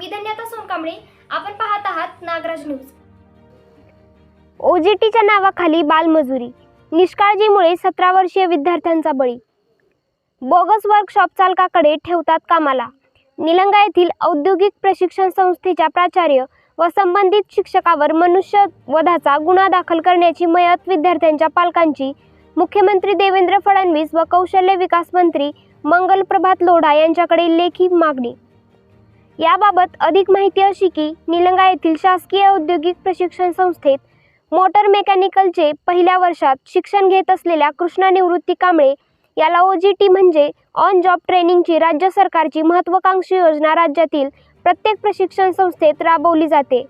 मी धन्यता सोनकांबळे. आपण पाहत आहात नागराज न्यूज. ओजेटीच्या नावाखाली बालमजुरी. निष्काळजीमुळे सतरा वर्षीय विद्यार्थ्यांचा बळी. बोगस वर्कशॉप चालकाकडे ठेवतात कामाला. निलंगा येथील औद्योगिक प्रशिक्षण संस्थेच्या प्राचार्य व संबंधित शिक्षकावर मनुष्यवधाचा गुन्हा दाखल करण्याची मयत विद्यार्थ्यांच्या पालकांची मुख्यमंत्री देवेंद्र फडणवीस व कौशल्य विकास मंत्री मंगल प्रभात लोढा यांच्याकडे लेखी मागणी. याबाबत अधिक माहिती अशी की निलंगा येथील शासकीय औद्योगिक प्रशिक्षण संस्थेत मोटर मेकॅनिकलचे पहिल्या वर्षात शिक्षण घेत असलेल्या कृष्णा निवृत्ती कांबळे याला ओ जी टी म्हणजे ऑन जॉब ट्रेनिंगची राज्य सरकारची महत्त्वाकांक्षी योजना राज्यातील प्रत्येक प्रशिक्षण संस्थेत राबवली जाते.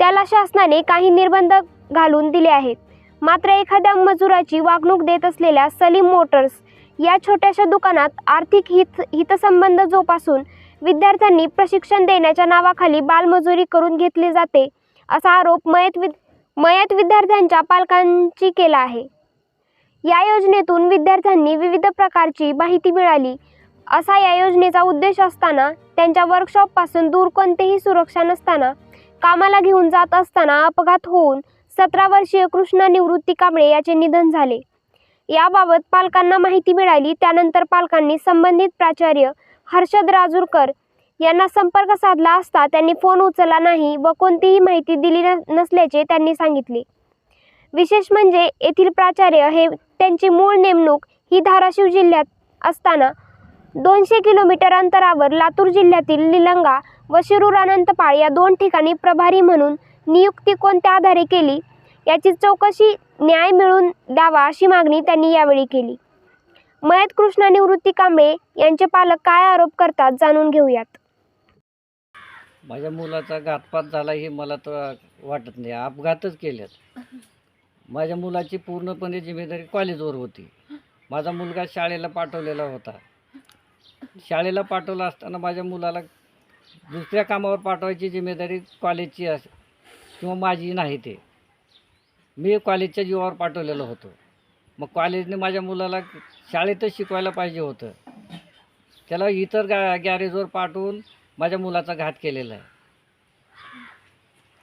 त्याला शासनाने काही निर्बंध घालून दिले आहेत. मात्र एखाद्या मजुराची वागणूक देत असलेल्या सलीम मोटर्स या छोट्याशा दुकानात आर्थिक हित हितसंबंध जोपासून विद्यार्थ्यांनी प्रशिक्षण देण्याच्या नावाखाली बालमजुरी करून घेतली जाते असा आरोप मयत विद मयत विद्यार्थ्यांच्या पालकांची केला आहे. या योजनेतून विद्यार्थ्यांनी विविध प्रकारची माहिती मिळाली. असा या योजनेचा उद्देश असताना त्यांच्या वर्कशॉपपासून दूर कोणतेही सुरक्षा नसताना कामाला घेऊन जात असताना अपघात होऊन सतरा वर्षीय कृष्णा निवृत्ती कांबळे याचे निधन झाले. याबाबत पालकांना माहिती मिळाली त्यानंतर पालकांनी संबंधित प्राचार्य हर्षद राजूरकर यांना संपर्क साधला असता त्यांनी फोन उचलला नाही व कोणतीही माहिती दिली न- नसल्याचे त्यांनी सांगितले. विशेष म्हणजे येथील प्राचार्य हे त्यांची मूळ नेमणूक ही धाराशिव जिल्ह्यात असताना दोनशे किलोमीटर अंतरावर लातूर जिल्ह्यातील निलंगा व शिरूर अनंतपाळ या दोन ठिकाणी प्रभारी म्हणून नियुक्ती कोणत्या आधारे केली? याची चौकशी न्याय मिळवून द्यावा अशी मागणी त्यांनी यावेळी केली. मयत कृष्णा निवृत्ती कांबळे यांचे पालक काय आरोप करतात जाणून घेऊयात. माझ्या मुलाचा घातपात झाला हे मला तर वाटत नाही. अपघातच केल्यात माझ्या मुलाची पूर्णपणे जिम्मेदारी कॉलेजवर होती. माझा मुलगा शाळेला पाठवलेला होता. शाळेला पाठवला असताना माझ्या मुलाला दुसऱ्या कामावर पाठवायची जिम्मेदारी कॉलेजची अस किंवा माझी नाही ते. मी कॉलेजच्या जीवावर पाठवलेलो होतो. मग कॉलेजने माझ्या मुलाला शाळेतच शिकवायला पाहिजे होतं. त्याला इतर गा गॅरेजवर पाठवून माझ्या मुलाचा घात केलेला आहे.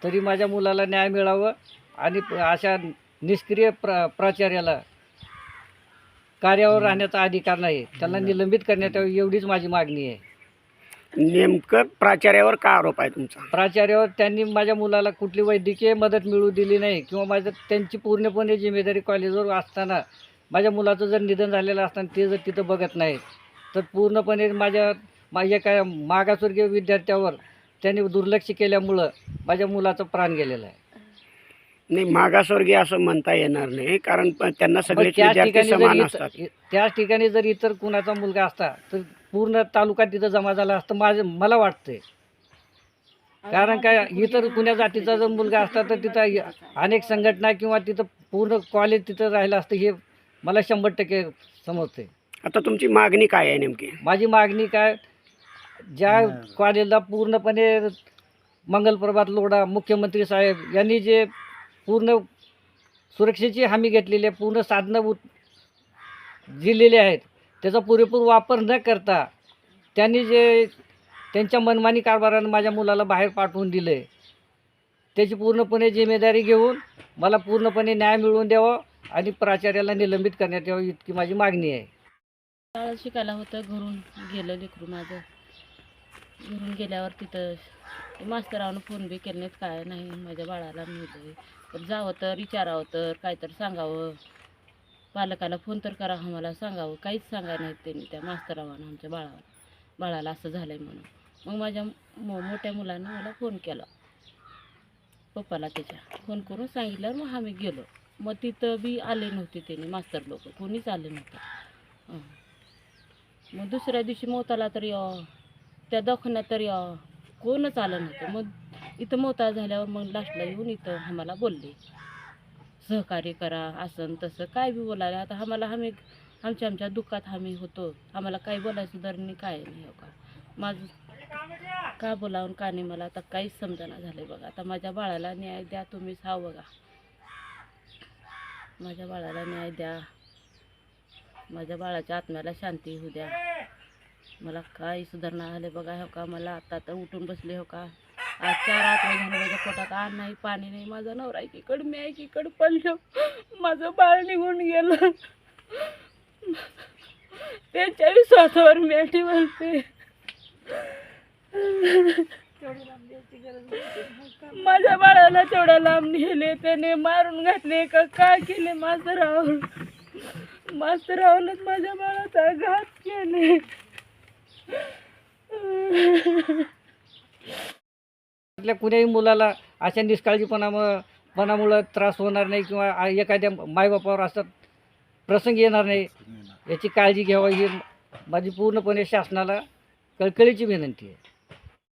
तरी माझ्या मुलाला न्याय मिळावं आणि अशा निष्क्रिय प्र प्राचार्याला कार्यावर राहण्याचा अधिकार नाही. त्यांना निलंबित करण्यात यावं एवढीच माझी मागणी आहे. नेमकं प्राचार्यावर का आरोप आहे तुमचा? प्राचार्यावर त्यांनी माझ्या मुलाला कुठली वैद्यकीय मदत मिळू दिली नाही किंवा माझं त्यांची पूर्णपणे जिम्मेदारी कॉलेजवर असताना माझ्या मुलाचं जर निधन झालेलं असताना ते जर तिथं बघत नाही तर पूर्णपणे माझ्या माझ्या काय मागासवर्गीय विद्यार्थ्यावर त्यांनी दुर्लक्ष केल्यामुळं माझ्या मुलाचा प्राण गेलेला आहे. नाही मागासवर्गीय असं म्हणता येणार नाही कारण त्यांना सगळे त्याच विद्यार्थी ठिकाणी समान जर असतात. त्याच ठिकाणी जर इतर कुणाचा मुलगा असता तर पूर्ण तालुका तिथं जमा झाला असतं माझं मला वाटतंय. कारण काय इतर कुण्या जातीचा जर मुलगा असता तर तिथं अनेक संघटना किंवा तिथं पूर्ण कॉलेज तिथं राहिलं असतं हे मला शंभर टक्के समजते आता तुमची मागणी काय आहे नेमकी? माझी मागणी काय ज्या कॉलेजला पूर्णपणे मंगलप्रभात लोढा मुख्यमंत्री साहेब यांनी जे पूर्ण सुरक्षेची हमी घेतलेली आहे पूर्ण साधनं उत दिलेली आहेत त्याचा पुरेपूर वापर न करता त्यांनी जे त्यांच्या मनमानी कारभारानं माझ्या मुलाला बाहेर पाठवून दिलं आहे त्याची पूर्णपणे जिम्मेदारी घेऊन मला पूर्णपणे न्याय मिळवून द्यावा आणि प्राचार्याला निलंबित करण्यात यावं इतकी माझी मागणी आहे. शाळा शिकायला होतं घरून गेलं लेकरू माझं. घरून गेल्यावर तिथं मास्तरावनं फोन बी केले नाहीत काय नाही माझ्या बाळाला मिळतं तर जावं तर विचारावं तर काय तर सांगावं. पालकाला फोन तर करा आम्हाला सांगावं काहीच सांगायला नाहीत त्यांनी त्या मास्तरावानं आमच्या बाळाला. बाळाला असं झालं आहे म्हणून. मग माझ्या मो मोठ्या मुलानं मला फोन केला. पप्पाला त्याच्या फोन करून सांगितल्यावर मग आम्ही गेलो. मग तिथं बी आले नव्हते त्यांनी मास्तर लोक. कोणीच आले नव्हतं. मग दुसऱ्या दिवशी मोताला तर या त्या दवाखान्यात तर या कोणच आलं नव्हतं. मग इथं मोता झाल्यावर मग लास्टला येऊन इथं आम्हाला बोलले. सहकार्य करा असं तसं काय बी बोलायला. आता आम्हाला आम्ही आमच्या आमच्या दुःखात आम्ही होतो. आम्हाला काही बोलायचं दर नाही काय नाही हो का? माझं का बोलावून का नाही मला आता काहीच समजना झालं बघा. आता माझ्या बाळाला न्याय द्या तुम्हीच हा बघा. माझ्या बाळाला न्याय द्या. माझ्या बाळाच्या आत्म्याला शांती होऊ द्या. मला काही सुधारणा आले बघा हो का? मला आता तर उठून बसले हो का? आज चार आठ महिने माझ्या पोटात. आण नाही पाणी नाही. माझा नवरा एकीकडं मी एकीकडं पडलो माझं बाळ निघून गेलं. त्यांच्या विश्वासावर मी अटी बोलते माझ्या बाळाला तेवढ्या लांब नेले त्याने मारून घातले का? काय केले मास्तरावर? मास्तरावरच माझ्या बाळाचा घात केले. आपल्या कुण्याही मुलाला अशा निष्काळजीपणामुळं पणामुळं त्रास होणार नाही किंवा एखाद्या मायबापावर असं प्रसंग येणार नाही याची काळजी घ्यावी ही माझी पूर्णपणे शासनाला कळकळीची विनंती आहे.